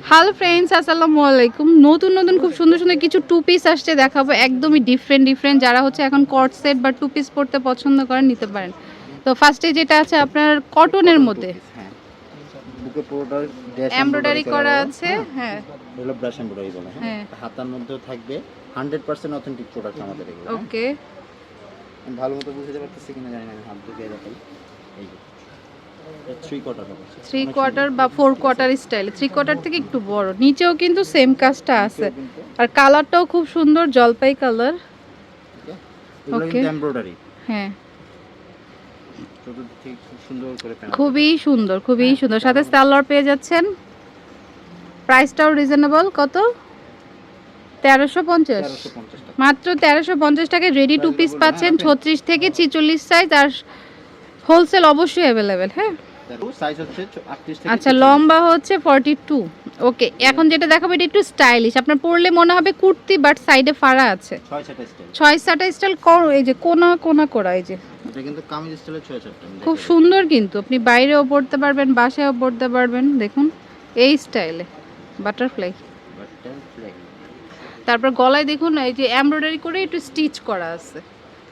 Hello friends আসসালামু আলাইকুম নতুন নতুন খুব সুন্দর সুন্দর কিছু টু পিস আসছে দেখাবো। একদমই ডিফারেন্ট ডিফারেন্ট যারা হচ্ছে এখন কট সেট বা টু পিস পরতে পছন্দ করেন নিতে পারেন। তো ফার্স্টে যেটা আছে আপনার কটনের মধ্যে। হ্যাঁ। এমব্রয়ডারি করা আছে হ্যাঁ। এগুলো ব্রাশ এমব্রয়ডারি বলে হ্যাঁ। হ্যাঁ। হাতার মধ্যেও থাকবে। হান্ড্রেড পার্সেন্ট অথেন্টিক প্রোডাক্ট আমাদের এগুলো হ্যাঁ? ওকে ভালো মতো বুঝতে পারতেছি কিনা জানি না হাত ঢুকিয়ে দেখাই। এই থ্রি কোয়ার্টার বা four quarter style three quarter থেকে একটু বড়। নিচেও কিন্তু সেম কাজটা আছে। আর কালারটাও খুব সুন্দর জলপাই কালার এমব্রয়ডারি হ্যাঁ। খুবই সুন্দর খুবই সুন্দর। সাথে সালোয়ার পেয়ে যাচ্ছেন। প্রাইসটাও রিজনেবল কত? তেরোশো পঞ্চাশ। মাত্র তেরোশো পঞ্চাশ টাকায় রেডি টু পিস পাচ্ছেন ছত্রিশ থেকে ছিচল্লিশ সাইজ আর হোলসেল অবশ্যই অ্যাভেলেবেল হ্যাঁ? আচ্ছা লম্বা হচ্ছে ফর্টি টু ওকে এখন যেটা দেখাবো এটা একটু স্টাইলিশ আপনার পরলে মনে হবে কুর্তি বাট সাইডে ফাড়া আছে। ছয় স্টাইল সাটা স্টাইল এই যে কোনা কোনা করা এই যে। খুব সুন্দর কিন্তু। আপনি বাইরেও পড়তে পারবেন বাসায়ও পড়তে পারবেন দেখুন। এই স্টাইলে বাটারফ্লাই। তারপর গলায় দেখুন এই যে এমব্রয়ডারি করে একটু স্টিচ করা আছে।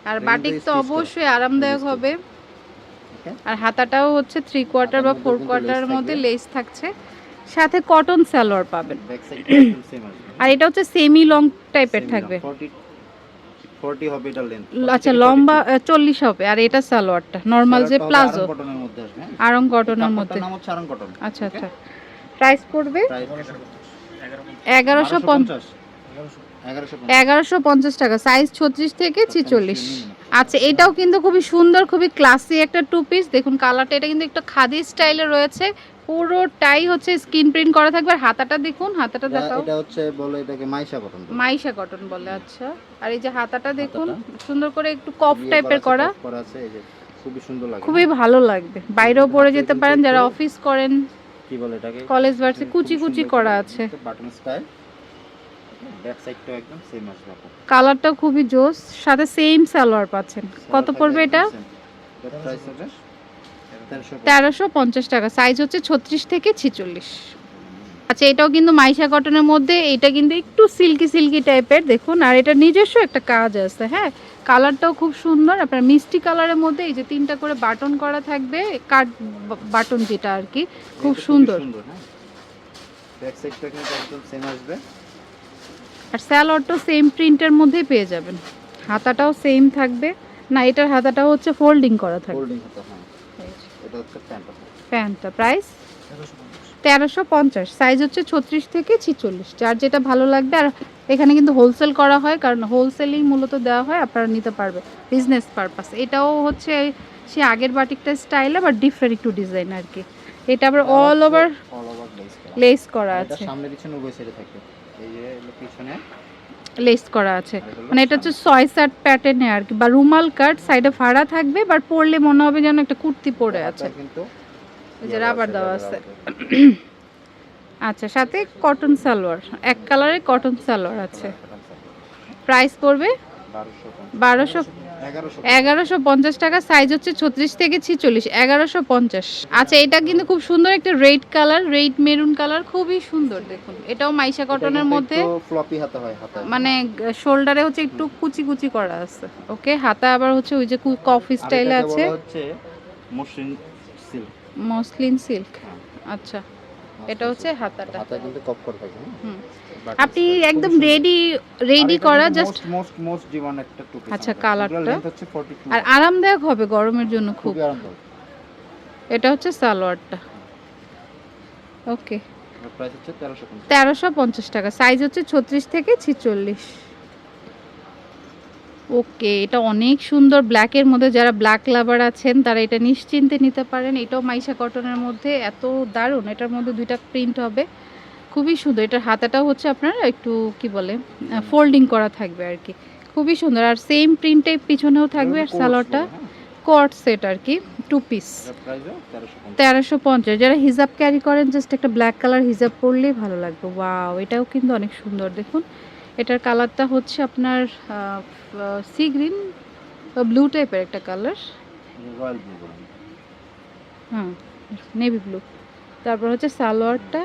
আর বাটিক তো অবশ্যই আরামদায়ক হবে? আর হাতাটাও হচ্ছে থ্রি কোয়ার্টার বা ফোর কোয়ার্টারের মধ্যে। লেস থাকছে। সাথে কটন সালোয়ার পাবেন। আর এটা হচ্ছে সেমি লং টাইপের থাকবে। না, 40 40 হবে এটা লেন্থ আচ্ছা লম্বা চল্লিশ হবে। আর এটা সালোয়ারটা নর্মাল যে প্লাজো হ্যাঁ? আরং কটনের মধ্যে। কটন আচ্ছা আচ্ছা। প্রাইস পড়বে? এগারোশো পঞ্চাশ। 1150 এগারোশো পঞ্চাশ। টাকা সাইজ ছত্রিশ থেকে ছিচল্লিশ। আচ্ছা এটাও কিন্তু খুবই সুন্দর খুবই ক্লাসি একটা টু পিস দেখুন কালারটা এটা কিন্তু একটা খাদি স্টাইলে রয়েছে। পুরোটাই হচ্ছে স্কিন প্রিন্ট করা থাকবে। আর হাতাটা দেখুন হাতাটা দেখাও। এটা হচ্ছে বলে এটাকে মাইশা কটন বলে। মাইশা কটন বলে আচ্ছা। আর এই যে হাতাটা দেখুন সুন্দর করে একটু কফ টাইপের করা করা। আছে এই যে খুবই সুন্দর লাগে। খুবই ভালো লাগবে। বাইরেও পরে যেতে পারেন যারা অফিস করেন। কি বলে এটাকে? কলেজ ভার্সি কুচি কুচি করা আছে। বাটন স্টাইল ব্যাক সাইডটাও একদম সেম আসবে আপু। কালারটা খুবই জোস সাথে সেম সালোয়ার পাচ্ছেন। কত পড়বে এটা? প্রাইস হবে? 1350 তেরোশো পঞ্চাশ। টাকা। সাইজ হচ্ছে ছত্রিশ থেকে ছিচল্লিশ। আচ্ছা এটাও কিন্তু মাইশা কটনের মধ্যে এটা কিন্তু একটু সিল্কি সিল্কি টাইপের দেখুন। আর এটা নিজস্ব একটা কাজ আছে হ্যাঁ? কালারটাও খুব সুন্দর। আপনার মিষ্টি কালারের মধ্যে এই যে তিনটা করে বাটন করা থাকবে কাট বাটন যেটা আর কি খুব সুন্দর। হ্যাঁ? ব্যাক সাইডটা কিন্তু একদম সেম আসবে। আর স্যালোয়ারটাও সেম প্রিন্টের মধ্যেই পেয়ে যাবেন। হাতাটাও সেম থাকবে। না এটার হাতাটাও হচ্ছে ফোল্ডিং করা থাকবে। হ্যাঁ। প্যান্টটা। প্রাইস তেরোশো পঞ্চাশ। সাইজ হচ্ছে ছত্রিশ থেকে ছিচল্লিশ। যার যেটা ভালো লাগবে আর এখানে কিন্তু হোলসেল করা হয় কারণ হোলসেলই মূলত দেওয়া হয় আপনারা নিতে পারবে। বিজনেস পারপাস এটাও হচ্ছে সে আগের বাটিকটা স্টাইলে বা ডিফারেন্ট একটু ডিজাইন আর কি। এটা আবার অল ওভার লেস করা এটা আছে। সামনে পিছনে উভয় সাইডে থাকে। এই যে পিছনে। লেস করা আছে। মানে এটা হচ্ছে। ছয় সাট প্যাটার্নে আর কি। বা রুমাল কাট সাইডে ফাড়া থাকবে বাট পরলে মনে হবে যেন একটা কুর্তি পরে আছে। কিন্তু এই যে রাবার দেওয়া আছে। আচ্ছা সাথে কটন সালোয়ার। এক কালারের কটন সালোয়ার আছে। প্রাইস পড়বে 1250 বারোশো 1100 এগারোশো। পঞ্চাশ টাকা সাইজ হচ্ছে ছত্রিশ থেকে ছিচল্লিশ এগারোশো পঞ্চাশ। আচ্ছা এটা কিন্তু খুব সুন্দর একটা red colour red maroon colour খুবই সুন্দর দেখুন। এটাও মাইশা কটনের মধ্যে। ফ্লপি হাতে হয় মানে শোল্ডারে হচ্ছে একটু কুচি কুচি করা আছে ওকে হাতা আবার হচ্ছে ওই যে কফি স্টাইলে আছে। মসলিন সিল্ক আচ্ছা। এটা হচ্ছে হাতাটা। হাতায় কিন্তু কপ করে থাকে হ্যাঁ? আপনি একদম রেডি রেডি করা জাস্ট মোস্ট মোস্ট একটা টুপি আচ্ছা, কালারটা। এগুলোর length হচ্ছে 42 আর আরামদায়ক হবে গরমের জন্য খুব। এটা হচ্ছে সালোয়ারটা। ওকে 1350 তেরোশো পঞ্চাশ। টাকা। সাইজ হচ্ছে ছত্রিশ থেকে ছিচল্লিশ। ওকে এটা অনেক সুন্দর। ব্ল্যাকের মধ্যে যারা ব্ল্যাক লাভার আছেন তারা এটা নিশ্চিন্তে নিতে পারেন। এটাও মাইশা কটনের মধ্যে এত দারুণ। এটার মধ্যে দুইটা প্রিন্ট হবে। খুবই সুন্দর। এটার হাতাটাও হচ্ছে আপনার একটু কি বলে ফোল্ডিং করা থাকবে আর কি খুবই সুন্দর। আর সেম প্রিন্টে পিছনেও থাকবে আর সালোয়ারটা? কট সেট আর কি টু পিস এটার প্রাইসও 1350 তেরোশো পঞ্চাশ। যারা হিজাব ক্যারি করেন জাস্ট একটা ব্ল্যাক কালার হিজাব পরলেই ভালো লাগবে। ওয়াও এটাও কিন্তু অনেক সুন্দর। দেখুন এটার কালারটা হচ্ছে আপনার সি গ্রিন ব্লু টাইপের একটা কালার হ্যাঁ নেভি ব্লু তারপর হচ্ছে সালোয়ারটা।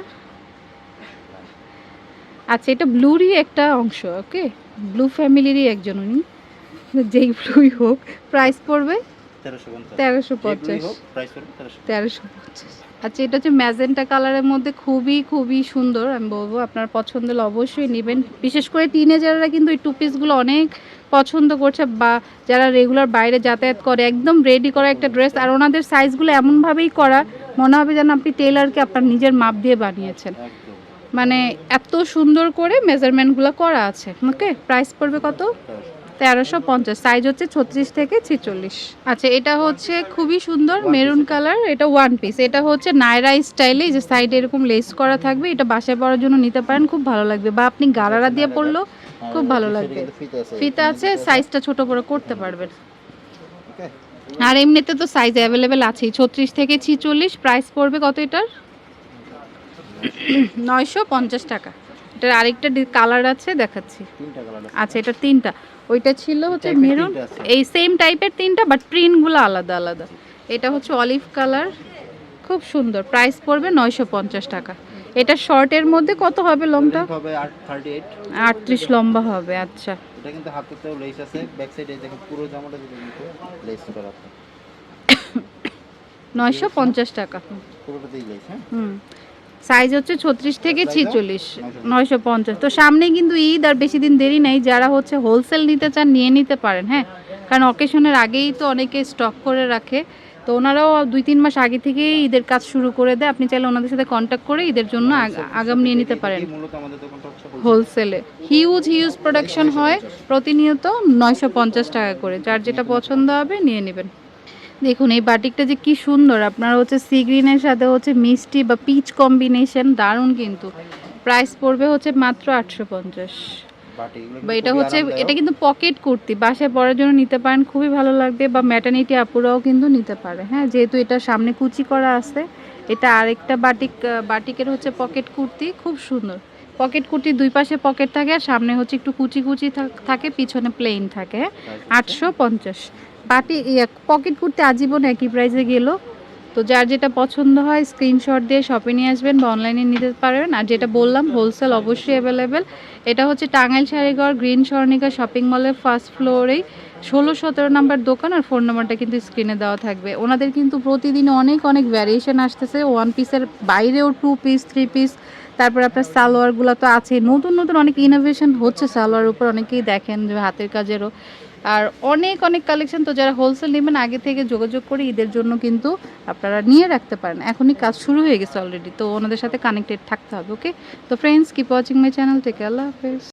আচ্ছা এটা ব্লুরই একটা অংশ ওকে ব্লু ফ্যামিলিরই একজন উনি। যেই ব্লুই হোক প্রাইস পড়বে তেরোশো পঞ্চাশ। তেরোশো পঞ্চাশ। আচ্ছা এটা হচ্ছে ম্যাজেন্টা কালারের মধ্যে খুবই খুবই সুন্দর আমি বলব। আপনার পছন্দ হলে অবশ্যই নেবেন। বিশেষ করে টিনেজাররা কিন্তু এই টু পিসগুলো অনেক পছন্দ করছে বা যারা রেগুলার বাইরে যাতায়াত করে একদম রেডি করা একটা ড্রেস আর ওনাদের সাইজগুলো এমনভাবেই করা মনে হবে যেন আপনি টেলারকে আপনার নিজের মাপ দিয়ে বানিয়েছেন। মানে এত সুন্দর করে মেজারমেন্টগুলো করা আছে। ওকে প্রাইস পড়বে কত? তেরোশো পঞ্চাশ সাইজ হচ্ছে ছত্রিশ থেকে ছিচল্লিশ। আচ্ছা এটা হচ্ছে খুবই সুন্দর মেরুন কালার এটা ওয়ান পিস এটা হচ্ছে নায়রা স্টাইলে যে সাইডে এরকম লেস করা থাকবে এটা বাসায় পরার জন্য নিতে পারেন খুব ভালো লাগবে। বা আপনি গারারা দিয়ে পরলেও খুব ভালো লাগবে। ফিতা আছে। সাইজটা ছোট বড় করতে পারবেন। আর এমনিতে তো সাইজ অ্যাভেলেবেল আছেই ছত্রিশ থেকে ছিচল্লিশ প্রাইস পড়বে কত এটার? নয়শো পঞ্চাশ টাকা। এটার আরেকটা কালার আছে দেখাচ্ছি। তিনটা কালার আছে। আচ্ছা এটা তিনটা। ওইটা ছিল হচ্ছে মেরুন। এই সেম টাইপের তিনটা বাট প্রিন্টগুলো আলাদা আলাদা। এটা হচ্ছে অলিভ কালার খুব সুন্দর। প্রাইস পড়বে নয়শো পঞ্চাশ টাকা। এটা শর্টের মধ্যে কত হবে লংটা হবে আট থার্টি এইট আটত্রিশ লম্বা হবে আচ্ছা। এটা কিন্তু হাতেতেও লেস আছে। ব্যাক সাইডে পুরো জামাটা যদি কিন্তু লেস করা আছে। নয়শো পঞ্চাশ টাকা। পুরোটাতেই লেস হ্যাঁ? হুম। সাইজ হচ্ছে ছত্রিশ থেকে ছিচল্লিশ নয়শো পঞ্চাশ। তো সামনে কিন্তু ঈদ আর বেশি দিন দেরি নেই। যারা হচ্ছে হোলসেল নিতে চান নিয়ে নিতে পারেন হ্যাঁ? কারণ অকেশনের আগেই তো অনেকে স্টক করে রাখে। তো ওনারাও দুই তিন মাস আগে থেকেই ঈদের কাজ শুরু করে দেয়। আপনি চাইলে ওনাদের সাথে কন্ট্যাক্ট করে ঈদের জন্য আগ- আগাম নিয়ে নিতে পারেন। হোলসেলে হিউজ হিউজ প্রোডাকশন হয়। প্রতিনিয়ত নয়শো পঞ্চাশ টাকা করে। যার যেটা পছন্দ হবে নিয়ে নেবেন। দেখুন এই বাটিকটা যে কি সুন্দর। আপনার হচ্ছে সি গ্রিনের সাথে হচ্ছে মিষ্টি বা পিচ কম্বিনেশন দারুণ কিন্তু। প্রাইস পড়বে হচ্ছে মাত্র আটশো পঞ্চাশ। বা এটা হচ্ছে এটা কিন্তু পকেট কুর্তি। বাসায় পরার জন্য নিতে পারেন খুবই ভালো লাগবে। বা ম্যাটার্নিটি আপুরাও কিন্তু নিতে পারে। হ্যাঁ যেহেতু এটা সামনে কুচি করা আছে এটা আরেকটা বাটিক বাটিকের হচ্ছে পকেট কুর্তি খুব সুন্দর। পকেট কুর্তির দুই পাশে পকেট থাকে আর সামনে হচ্ছে একটু কুচি কুচি থাক- থাকে পিছনে প্লেন থাকে। হ্যাঁ আটশো পঞ্চাশ। বাটি পকেট কুর্তি আজীবন একই প্রাইসে গেল। তো যার যেটা পছন্দ হয় স্ক্রিনশট দিয়ে শপে নিয়ে আসবেন বা অনলাইনে নিতে পারবেন আর যেটা বললাম হোলসেল অবশ্যই অ্যাভেলেবেল এটা হচ্ছে টাঙ্গাইল শাড়িঘর, গ্রিন স্বর্ণিকা শপিং মলের ফার্স্ট ফ্লোরেই ষোলো, সতেরো নাম্বার দোকান আর ফোন নাম্বারটা কিন্তু স্ক্রিনে দেওয়া থাকবে। ওনাদের কিন্তু প্রতিদিন অনেক অনেক ভ্যারিয়েশন আসতেছে। ওয়ান পিসের বাইরেও টু পিস থ্রি পিস তারপর আপনার সালোয়ারগুলো তো আছে নতুন নতুন অনেক ইনোভেশন হচ্ছে সালোয়ার উপর। অনেকেই দেখেন যে হাতের কাজেরও। আর অনেক অনেক কালেকশন তো যারা হোলসেল নেবেন, আগে থেকে যোগাযোগ করে ঈদের জন্য কিন্তু আপনারা নিয়ে রাখতে পারেন। এখনই কাজ শুরু হয়ে গেছে অলরেডি তো ওনাদের সাথে কানেক্টেড থাকতে হবে ওকে তো friends keep watching my channel থেকে আল্লাহ হাফেজ।